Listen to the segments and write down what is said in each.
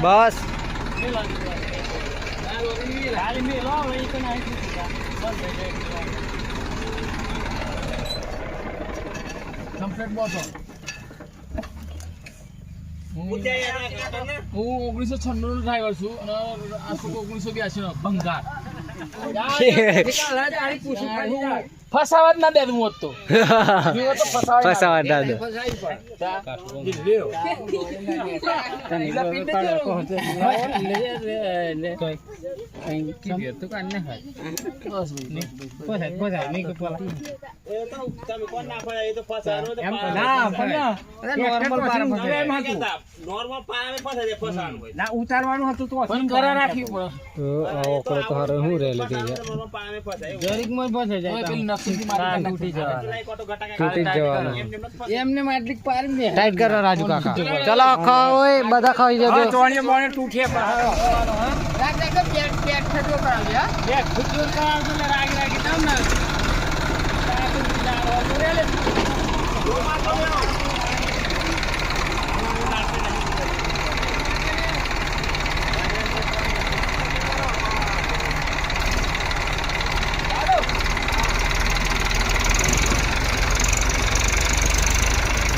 બસ હું ઓગણીસો છન્નું ડ્રાઈવર છું અને આ છોકરો ઓગણીસો બ્યાસી નો ભંગાર ફસાવા જ ના દેતું હોત તો ફસાવા ના. દે. ઉતારવાનું હતું તો એમને માટલી પાર મે. ટાઈટ રાજુ કાકા. ચલો ખાઓ બધા ખાઈ જજો. ચોણી મોણે તૂઠે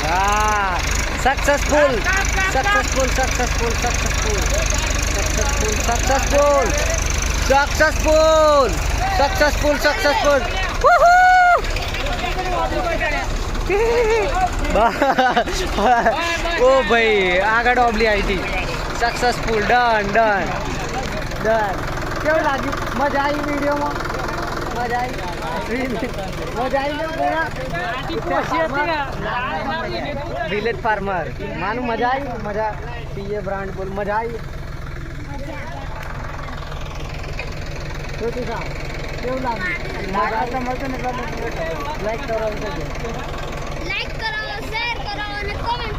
ને હા successful successful successful successful successful successful successful successful successful ઓ ભાઈ આગળ ઓબલી આવી હતી સક્સેસફુલ ડન ડન ડન કેવું લાગ્યું મજા આવી વિડીયોમાં विलेज फार्मर मानू मज़ा आई? मज़ा। पीए ब्रांड बोल, मज़ा आई। लाइक करो लाइक करो शेयर करो कमेंट